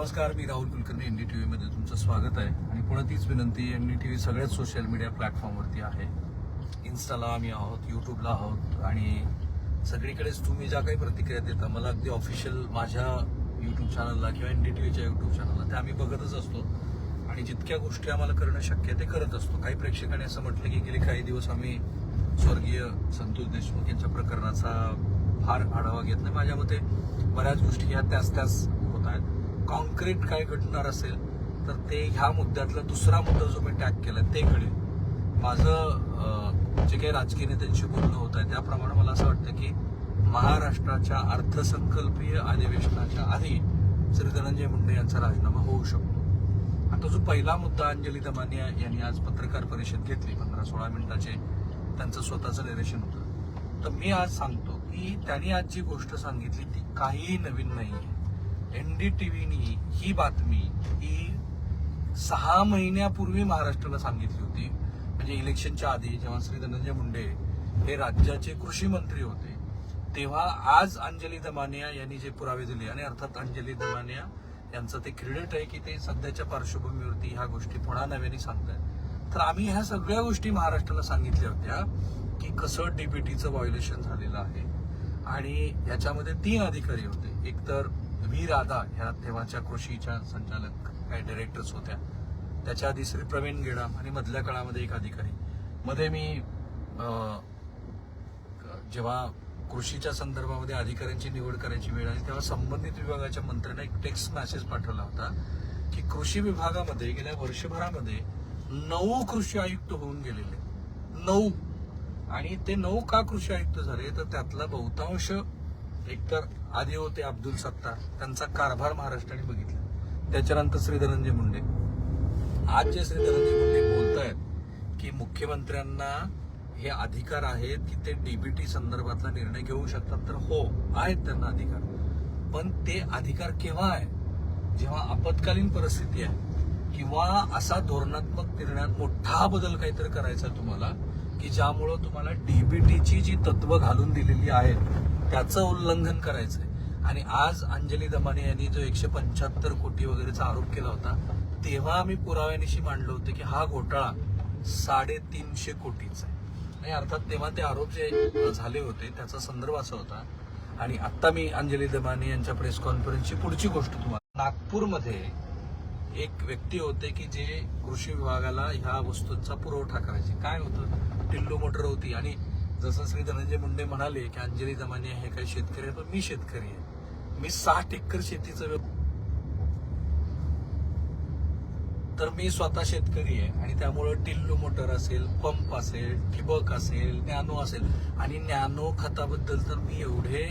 नमस्कार मी Rahul Kulkarni N D T व्हीमध्ये तुमचं स्वागत आहे. आणि पुन्हा तीच विनंती एन डी टी व्ही सगळ्याच सोशल मीडिया प्लॅटफॉर्मवरती आहे. इन्स्टाला आम्ही आहोत यूट्यूबला आहोत आणि सगळीकडेच तुम्ही ज्या काही प्रतिक्रिया देता मला अगदी ऑफिशियल माझ्या यूट्यूब चॅनलला किंवा एन डी टी व्हीच्या यूट्यूब चॅनलला ते आम्ही बघतच असतो. आणि जितक्या गोष्टी आम्हाला करणं शक्य ते करत असतो. काही प्रेक्षकांनी असं म्हटलं की गेले काही दिवस आम्ही स्वर्गीय संतोष देशमुख यांच्या प्रकरणाचा फार आढावा घेत नाही. माझ्या मते बऱ्याच गोष्टी ह्या त्याच त्याच कॉन्क्रीट काय घडणार असेल तर ते ह्या मुद्द्यातला दुसरा मुद्दा जो मी टॅग केला ते घडेल. माझं जे काही राजकीय नेत्यांशी बोलणं होत आहे त्याप्रमाणे मला असं वाटतं की महाराष्ट्राच्या अर्थसंकल्पीय अधिवेशनाच्या आधी श्री धनंजय मुंडे यांचा राजीनामा होऊ शकतो. आता जो पहिला मुद्दा अंजली दमानिया यांनी आज पत्रकार परिषद घेतली पंधरा सोळा मिनिटाचे त्यांचं स्वतःचं निरेशन होतं. तर मी आज सांगतो की त्यांनी आज जी गोष्ट सांगितली ती काहीही नवीन नाहीये. एनडीटीव्हीनी ही बातमी ही सहा महिन्यापूर्वी महाराष्ट्राला सांगितली होती. म्हणजे इलेक्शनच्या आधी जेव्हा श्री धनंजय मुंडे हे राज्याचे कृषी मंत्री होते तेव्हा आज अंजली दमानिया यांनी जे पुरावे दिले आणि अर्थात अंजली दमानिया यांचं ते क्रेडिट आहे की ते सध्याच्या पार्श्वभूमीवरती ह्या गोष्टी पुन्हा नव्याने सांगतायत. तर आम्ही ह्या सगळ्या गोष्टी महाराष्ट्राला सांगितल्या होत्या की कसं डीबीटीचं व्हायोलेशन झालेलं आहे. आणि याच्यामध्ये तीन अधिकारी होते. एक तर व्ही राधा ह्या तेव्हाच्या कृषीच्या संचालक काही डायरेक्टर्स होत्या. त्याच्या आधी श्री प्रवीण गेडाम आणि मधल्या काळामध्ये एक अधिकारी. मध्ये मी जेव्हा कृषीच्या संदर्भामध्ये अधिकाऱ्यांची निवड करायची वेळ आली तेव्हा संबंधित विभागाच्या मंत्र्यांना एक टेक्स्ट मेसेज पाठवला होता की कृषी विभागामध्ये गेल्या वर्षभरामध्ये नऊ कृषी आयुक्त होऊन गेलेले. नऊ. आणि ते नऊ का कृषी आयुक्त झाले? तर त्यातला बहुतांश एकतर आधी होते अब्दुल सत्तार. त्यांचा कारभार महाराष्ट्राने बघितला. त्याच्यानंतर श्री धनंजय मुंडे. आज जे श्री धनंजय मुंडे बोलतायत की मुख्यमंत्र्यांना हे अधिकार आहेत की ते डीबीटी संदर्भातला निर्णय घेऊ शकतात तर हो आहेत त्यांना अधिकार. पण ते अधिकार केव्हा आहे? जेव्हा आपत्कालीन परिस्थिती आहे किंवा असा धोरणात्मक निर्णयात मोठा बदल काहीतरी करायचा आहे तुम्हाला की ज्यामुळं तुम्हाला डीबीटीची जी तत्व घालून दिलेली आहेत त्याचं उल्लंघन करायचंय. आणि आज अंजली दमाने यांनी जो एकशे पंच्याहत्तर कोटी वगैरेचा आरोप केला होता तेव्हा आम्ही पुराव्यानिशी मांडलं होतं की हा घोटाळा साडेतीनशे कोटीचा आहे. आणि अर्थात तेव्हा ते आरोप जे झाले होते त्याचा संदर्भ असा होता. आणि आता मी अंजली दमाने यांच्या प्रेस कॉन्फरन्सची पुढची गोष्ट तुम्हाला नागपूरमध्ये एक व्यक्ती होते की जे कृषी विभागाला ह्या वस्तूंचा पुरवठा करायचे. काय होतं? टिल्लू मोटर होती. आणि जसं श्री धनंजय मुंडे म्हणाले की अंजली जमाने हे काही शेतकरी आहे पण मी शेतकरी आहे. मी साठ एकर शेतीचं तर मी स्वतः शेतकरी आहे आणि त्यामुळं टिल्लू मोटर असेल पंप असेल ठिबक असेल नॅनो असेल. आणि नॅनो खताबद्दल तर मी एवढे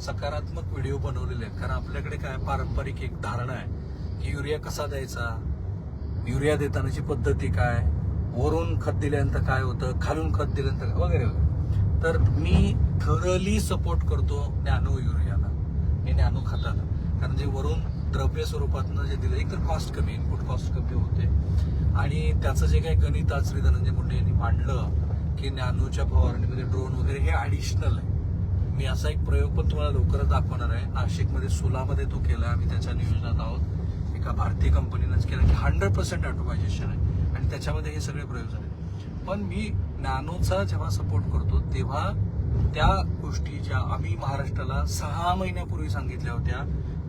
सकारात्मक व्हिडिओ बनवलेले आहेत. कारण आपल्याकडे काय पारंपरिक एक धारणा आहे की युरिया कसा द्यायचा? युरिया देतानाची पद्धती काय? वरून खत दिल्यानंतर काय होतं? खालून खत दिल्यानंतर वगैरे वगैरे. तर मी थरली सपोर्ट करतो नॅनो युरियाला हे नॅनो खताला. कारण जे वरून द्रव्य स्वरूपातनं जे दिलं एक तर कॉस्ट कमी इनपुट कॉस्ट कमी होते. आणि त्याचं जे काही गणित आज श्री धनंजय मुंडे यांनी मांडलं की नॅनोच्या फवारणीमध्ये ड्रोन वगैरे हे ॲडिशनल आहे. मी असा एक प्रयोग पण तुम्हाला लवकरच दाखवणार आहे. नाशिकमध्ये सोलामध्ये तो केला आम्ही त्याच्या नियोजनात आहोत. एका भारतीय कंपनीनंच केला की हंड्रेड पर्सेंट ऑटोमायझेशन आहे. आणि त्याच्यामध्ये हे सगळे प्रयोग झाले. पण मी नॅनोचा जेव्हा सपोर्ट करतो तेव्हा त्या गोष्टी ज्या आम्ही महाराष्ट्राला सहा महिन्यापूर्वी सांगितल्या होत्या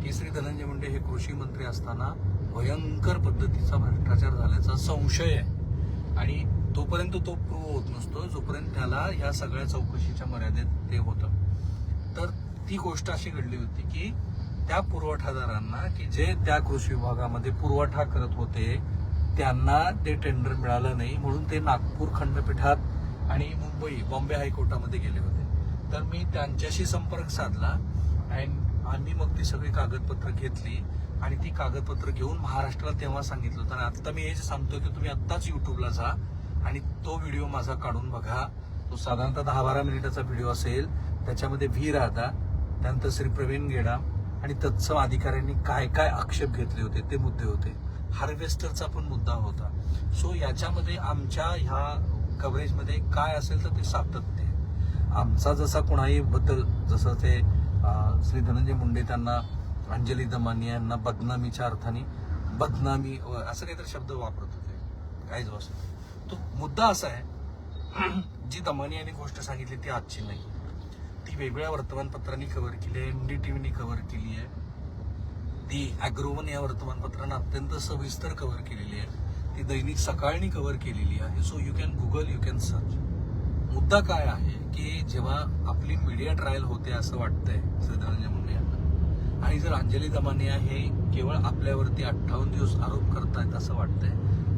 की श्री धनंजय मुंडे हे कृषी मंत्री असताना भयंकर पद्धतीचा भ्रष्टाचार झाल्याचा संशय आहे. आणि तोपर्यंत तो प्रूव्ह होत नसतो जोपर्यंत त्याला ह्या सगळ्या चौकशीच्या मर्यादेत ते होतं. तर ती गोष्ट अशी घडली होती की त्या पुरवठादारांना की जे त्या कृषी विभागामध्ये पुरवठा करत होते त्यांना ते टेंडर मिळालं नाही म्हणून ते नागपूर खंडपीठात आणि मुंबई बॉम्बे हायकोर्टामध्ये गेले होते. तर मी त्यांच्याशी संपर्क साधला अँड आम्ही मग ती सगळी कागदपत्र घेतली आणि ती कागदपत्र घेऊन महाराष्ट्राला तेव्हा सांगितलं होतं. आणि आत्ता मी हे जे सांगतोय की तुम्ही आत्ताच युट्यूबला जा आणि तो व्हिडिओ माझा काढून बघा. तो साधारणतः दहा बारा मिनिटाचा व्हिडिओ असेल. त्याच्यामध्ये व्ही राहता त्यानंतर श्री प्रवीण गेडा आणि तत्सम अधिकाऱ्यांनी काय काय आक्षेप घेतले होते ते मुद्दे होते. हार्वेस्टरचा पण मुद्दा होता. सो याच्यामध्ये आमच्या ह्या कव्हरेजमध्ये काय असेल तर ते सातत्य आमचा जसा कोणाही बद्दल जसं ते श्री धनंजय मुंडे त्यांना अंजली दमानी यांना बदनामीच्या अर्थाने बदनामी असं काहीतरी शब्द वापरत होते. काहीच असं. तो मुद्दा असा आहे जी दमानी यांनी गोष्ट सांगितली ती आजची नाही. ती वेगवेगळ्या वर्तमानपत्रांनी कव्हर केली आहे एम डी टी व्हीनी कव्हर केली आहे. ती अॅग्रोवन या वर्तमानपत्रानं अत्यंत सविस्तर कव्हर केलेली आहे. ती दैनिक सकाळनी कव्हर केलेली आहे. So you can Google you can search मुद्दा काय आहे की जेव्हा आपली मीडिया ट्रायल होते असं वाटतंय श्रीधरंजय मुंडे यांना आणि जर अंजली दमानिया हे केवळ आपल्यावरती अठ्ठावन्न दिवस आरोप करतायत असं वाटतंय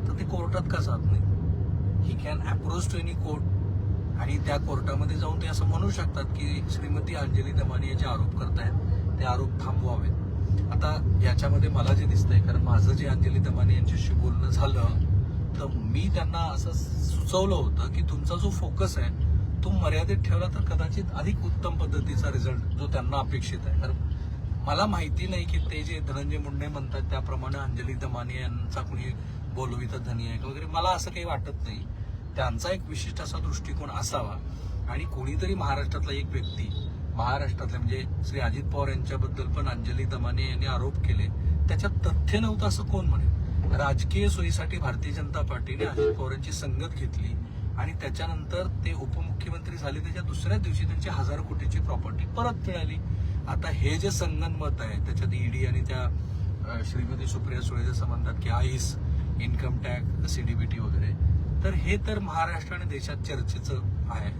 तर ते कोर्टात का जात नाही he can approach to any court आणि त्या कोर्टामध्ये जाऊन ते असं म्हणू शकतात की श्रीमती अंजली दमानिया जे आरोप करतायत ते आरोप थांबवावेत. आता याच्यामध्ये मला जे दिसतंय कारण माझं जे अंजली दमाने यांच्याशी बोलणं झालं तर मी त्यांना असं सुचवलं होतं की तुमचा जो फोकस आहे तो मर्यादित ठेवला तर कदाचित अधिक उत्तम पद्धतीचा रिझल्ट जो त्यांना अपेक्षित आहे. कारण मला माहिती नाही की ते जे धनंजय मुंडे म्हणतात त्याप्रमाणे अंजली दमाने यांचा कुणी बोलविता धनी आहे का वगैरे मला असं काही वाटत नाही. त्यांचा एक विशिष्ट असा दृष्टिकोन असावा. आणि कोणीतरी महाराष्ट्रातला एक व्यक्ती महाराष्ट्रातले म्हणजे श्री अजित पवार यांच्याबद्दल पण अंजली दमाने यांनी आरोप केले. त्याच्यात तथ्य नव्हतं असं कोण म्हणेल? राजकीय सोयीसाठी भारतीय जनता पार्टीने अजित पवार यांची संगत घेतली आणि त्याच्यानंतर ते उपमुख्यमंत्री झाले. त्याच्या दुसऱ्या दिवशी त्यांची हजार कोटीची प्रॉपर्टी परत मिळाली. आता हे जे संगनमत आहे त्याच्यात ईडी आणि त्या श्रीमती सुप्रिया सुळे जसं म्हणतात की आईस इन्कम टॅक्स सीडीबीटी वगैरे. तर हे तर महाराष्ट्र आणि देशात चर्चेचं आहे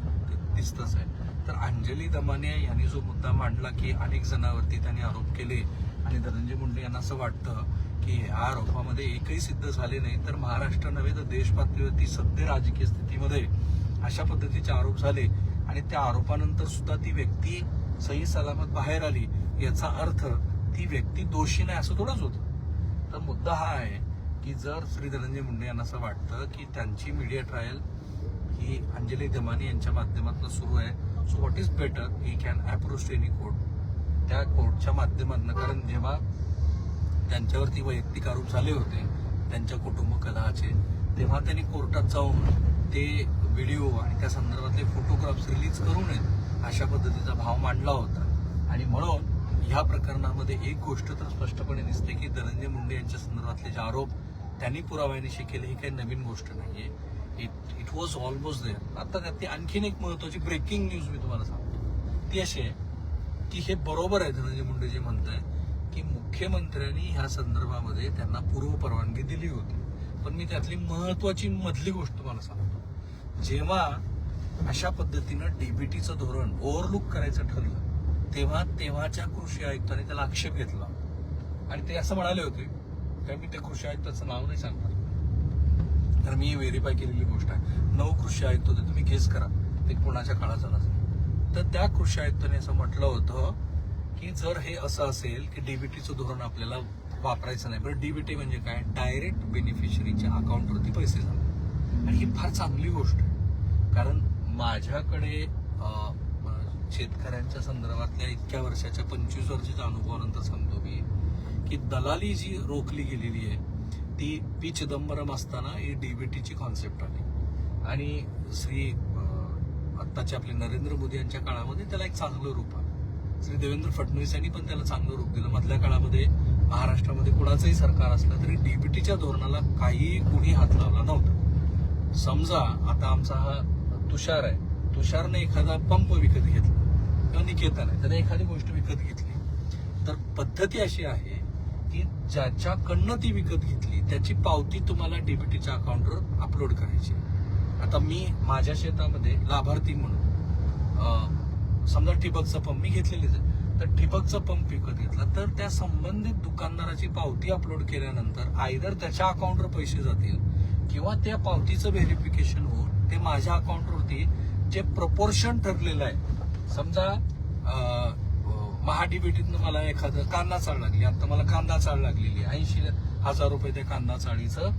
दिसतच आहे. तर अंजली दमाने यांनी जो मुद्दा मांडला की अनेक जणांवरती त्यांनी आरोप केले आणि धनंजय मुंडे यांना असं वाटतं की ह्या आरोपामध्ये एकही सिद्ध झाले नाही तर महाराष्ट्र नव्हे तर देश पातळीवरती सध्या राजकीय स्थितीमध्ये अशा पद्धतीचे आरोप झाले. आणि त्या आरोपानंतर सुद्धा ती व्यक्ती सही सलामत बाहेर आली. याचा अर्थ ती व्यक्ती दोषी नाही असं थोडंच होतं. तर मुद्दा हा आहे की जर श्री धनंजय मुंडे यांना असं वाटतं की त्यांची मीडिया ट्रायल ही अंजली दमानी यांच्या माध्यमातून सुरू आहे so what is better he can approach to any court त्या कोर्टच्या माध्यमातून कारण जेव्हा त्यांच्यावरती वैयक्तिक आरोप झाले होते त्यांच्या कुटुंब कलहाचे तेव्हा त्यांनी कोर्टात जाऊन ते व्हिडिओ आणि त्या संदर्भातले फोटोग्राफ्स रिलीज करू नयेत अशा पद्धतीचा भाव मांडला होता. आणि म्हणून ह्या प्रकरणामध्ये एक गोष्ट तर स्पष्टपणे दिसते की धनंजय मुंडे यांच्या संदर्भातले जे आरोप त्यांनी पुराव्यानिशी केले ही काही नवीन गोष्ट नाहीये. It it was almost there आता त्यातली आणखीन एक महत्वाची ब्रेकिंग न्यूज मी तुम्हाला सांगतो. ती अशी आहे की हे बरोबर आहे धनंजय मुंडे जे म्हणताय की मुख्यमंत्र्यांनी ह्या संदर्भामध्ये त्यांना पूर्व परवानगी दिली होती. पण मी त्यातली महत्वाची मधली गोष्ट तुम्हाला सांगतो. जेव्हा अशा पद्धतीनं डीबीटीचं धोरण ओव्हरलुक करायचं ठरलं तेव्हा तेव्हाच्या कृषी आयुक्तांनी त्याला आक्षेप घेतला. आणि ते असं म्हणाले होते काय मी त्या कृषी आयुक्ताचं नाव नाही सांगणार? तर मी व्हेरीफाय केलेली गोष्ट आहे. नऊ कृषी आयुक्त होते तुम्ही केस करा. ते कोणाच्या काळाचं नसेल तर त्या कृषी आयुक्ताने असं म्हटलं होतं की जर हे असं असेल की डीबीटीचं धोरण आपल्याला वापरायचं नाही बरं डीबीटी म्हणजे काय? डायरेक्ट बेनिफिशरीच्या अकाउंटवरती पैसे जातात. आणि ही फार चांगली गोष्ट आहे. कारण माझ्याकडे शेतकऱ्यांच्या संदर्भातल्या इतक्या वर्षाच्या पंचवीस वर्षाच्या अनुभवानंतर सांगतो मी की दलाली जी रोखली गेलेली आहे. ती पी चिदंबरम असताना ही डीबीटीची कॉन्सेप्ट आली. आणि श्री आत्ताचे आपले नरेंद्र मोदी यांच्या काळामध्ये त्याला एक चांगलं रूप आलं. श्री देवेंद्र फडणवीस यांनी पण त्याला चांगलं रूप दिलं. मधल्या काळामध्ये महाराष्ट्रामध्ये कुणाचंही सरकार असलं तरी डीबीटीच्या धोरणाला काही कुणी हात लावला नव्हता. समजा आता आमचा हा तुषार आहे. तुषारने एखादा पंप विकत घेतला किंवा निकेतन आहे. त्याने एखादी गोष्ट विकत घेतली. तर पद्धती अशी आहे की ज्याच्याकडनं ती विकत घेतली त्याची पावती तुम्हाला डीबीटीच्या अकाउंटवर अपलोड करायची आता मी माझ्या शेतामध्ये लाभार्थी म्हणून समजा ठिबकचा पंप मी घेतलेलीच आहे तर ठिबकचा पंप विकत घेतला तर त्या संबंधित दुकानदाराची पावती अपलोड केल्यानंतर आयदर त्याच्या अकाउंटवर पैसे जातील किंवा त्या पावतीचं व्हेरिफिकेशन होऊन ते माझ्या अकाउंटवरती जे प्रपोर्शन ठरलेलं आहे समजा महाडीबीटीतनं मला एखादं कांदा चाळ लागली. आता मला कांदा चाळ लागलेली आहे. ऐंशी हजार रुपये त्या कांदा चाळीचं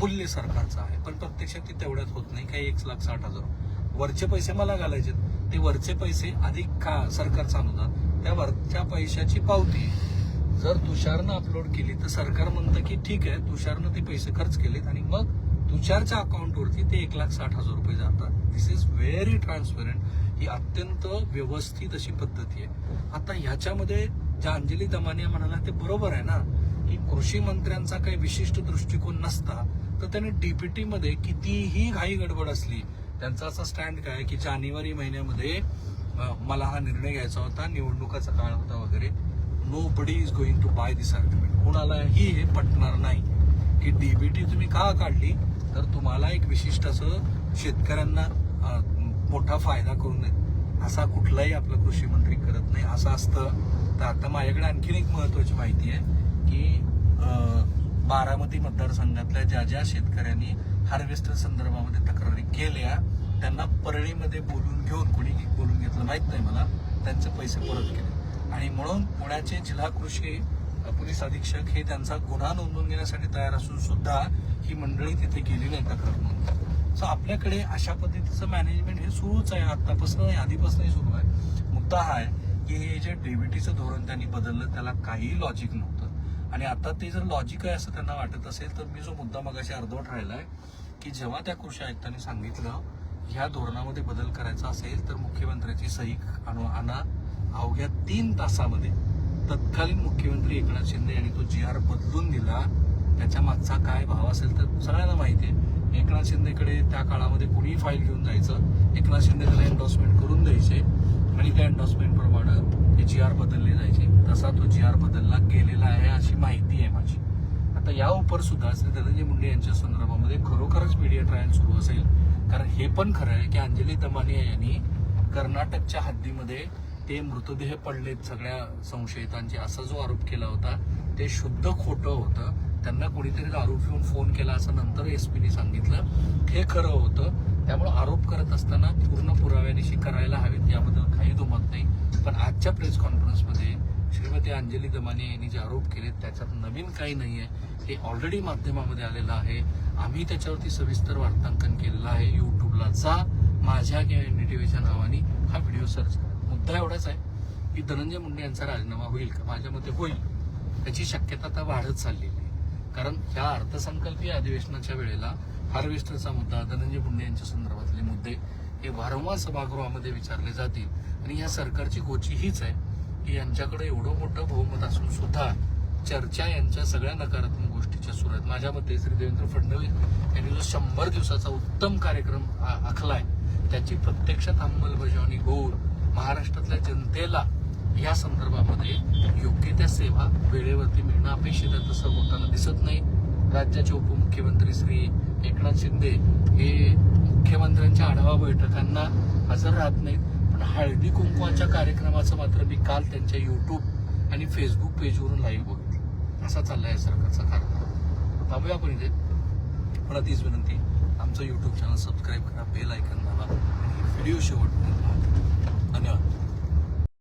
मूल्य सरकारचं आहे. पण प्रत्यक्षात ते तेवढ्यात होत नाही. काही एक लाख साठ हजार. वरचे पैसे मला घालायचे ते वरचे पैसे अधिक का सरकारचा अनुदान? त्या वरच्या पैशाची पावती जर तुषारनं अपलोड केली तर सरकार म्हणतं की ठीक आहे तुषारनं ते पैसे खर्च केलेत आणि मग तुषारच्या अकाउंटवरती ते एक लाख साठ हजार रुपये जातात. दिस इज व्हेरी ट्रान्सपरंट ही अत्यंत व्यवस्थित अशी पद्धती आहे. आता ह्याच्यामध्ये ज्या अंजली दमानिया म्हणाला ते बरोबर आहे ना की कृषी मंत्र्यांचा काही विशिष्ट दृष्टिकोन नसता तर त्याने डीपीटी मध्ये कितीही घाई गडबड असली त्यांचा असा स्टँड काय की जानेवारी महिन्यामध्ये मला हा निर्णय घ्यायचा होता निवडणुकाचा काळ होता वगैरे nobody is going to buy this argument कोणालाही हे पटणार नाही. की डीबीटी तुम्ही का काढली? तर तुम्हाला एक विशिष्ट असं शेतकऱ्यांना मोठा फायदा करू नये असा कुठलाही आपला कृषी मंत्री करत नाही. असं असतं. तर आता माझ्याकडे आणखीन एक महत्वाची माहिती आहे की बारामती मतदारसंघातल्या ज्या ज्या शेतकऱ्यांनी हार्वेस्टर संदर्भामध्ये तक्रारी केल्या त्यांना परळीमध्ये बोलून घेऊन कोणी बोलून घेतलं माहीत नाही मला त्यांचे पैसे परत केले. आणि म्हणून पुण्याचे जिल्हा कृषी पोलीस अधीक्षक हे त्यांचा गुन्हा नोंदवून घेण्यासाठी तयार असून सुद्धा ही मंडळी तिथे गेली नाही तक्रार नोंदवून सो आपल्याकडे अशा पद्धतीचं मॅनेजमेंट हे सुरूच आहे. आतापासून नाही आधीपासूनही सुरू आहे. मुद्दा हा आहे की हे जे डीबीटीचं धोरण त्यांनी बदललं त्याला काही लॉजिक नव्हतं. आणि आता ते जर लॉजिक आहे असं त्यांना वाटत असेल तर मी जो मुद्दा मगाशी अर्धवट आहे की जेव्हा त्या कृषी आयुक्तांनी सांगितलं ह्या धोरणामध्ये बदल करायचा असेल तर मुख्यमंत्र्याची सही आणू आणा. अवघ्या तीन तासामध्ये तत्कालीन मुख्यमंत्री एकनाथ शिंदे यांनी तो जी आर बदलून दिला. त्याच्या मागचा काय भाव असेल तर सगळ्यांना माहिती आहे. एकनाथ शिंदेकडे त्या काळामध्ये कुणीही फाईल घेऊन जायचं एकनाथ शिंदे त्याला एन्डॉर्समेंट करून द्यायचे आणि त्या एन्डॉर्समेंटप्रमाणे ते जी आर बदलले जायचे. तसा तो जी आर बदलला गेलेला आहे अशी माहिती आहे माझी. आता या उपर सुद्धा श्री धनंजय मुंडे यांच्या संदर्भामध्ये खरोखरच मीडिया ट्रायल सुरू असेल. कारण हे पण खरं आहे की अंजली दमानिया यांनी कर्नाटकच्या हद्दीमध्ये ते मृतदेह पडलेत सगळ्या संशयितांचे. असा जो आरोप केला होता ते शुद्ध खोटं होतं. त्यांना कोणीतरी आरोप येऊन फोन केला असं नंतर एस पीने सांगितलं. हे खरं होतं. त्यामुळे आरोप करत असताना पूर्ण पुराव्यानिशी करायला हवेत याबद्दल काही दुमत नाही. पण आजच्या प्रेस कॉन्फरन्समध्ये श्रीमती अंजली दमाने यांनी जे आरोप केले त्याच्यात नवीन काही नाही आहे हे ऑलरेडी माध्यमामध्ये आलेलं आहे. आम्ही त्याच्यावरती सविस्तर वार्तांकन केलेलं आहे. युट्यूबला जा. माझ्या किंवा व्हीच्या नावाने हा व्हिडिओ सर्च करा. मुद्दा एवढाच आहे की धनंजय मुंडे यांचा राजीनामा होईल का? माझ्या मते होईल. त्याची शक्यता आता वाढत चालली आहे. कारण ह्या अर्थसंकल्पीय अधिवेशनाच्या वेळेला हार्वेस्टरचा मुद्दा धनंजय मुंडे यांच्या संदर्भातले मुद्दे हे वारंवार सभागृहामध्ये विचारले जातील. आणि या सरकारची गोची हीच आहे की यांच्याकडे एवढं मोठं बहुमत असून सुद्धा चर्चा यांच्या सगळ्या नकारात्मक गोष्टीच्या सुरू आहेत. माझ्या मते श्री देवेंद्र फडणवीस यांनी जो शंभर दिवसाचा उत्तम कार्यक्रम आ- आखलाय त्याची प्रत्यक्षात अंमलबजावणी होऊन महाराष्ट्रातल्या जनतेला या संदर्भामध्ये योग्य त्या सेवा वेळेवरती मिळणं अपेक्षित आहे तसं होताना दिसत नाही. राज्याचे उपमुख्यमंत्री श्री एकनाथ शिंदे हे मुख्यमंत्र्यांच्या आढावा बैठकांना हजर राहत नाहीत. पण हळदी कुंकवाच्या कार्यक्रमाचं मात्र मी काल त्यांच्या युट्यूब आणि फेसबुक पेजवरून लाईव्ह बघितलं. असा चाललाय या सरकारचा कार्यक्रम. थांबूया आपण इथे. मला तीच विनंती आमचं युट्यूब चॅनल सबस्क्राईब करा बेल ऐकन दाबा आणि व्हिडिओ शेवटपर्यंत धन्यवाद.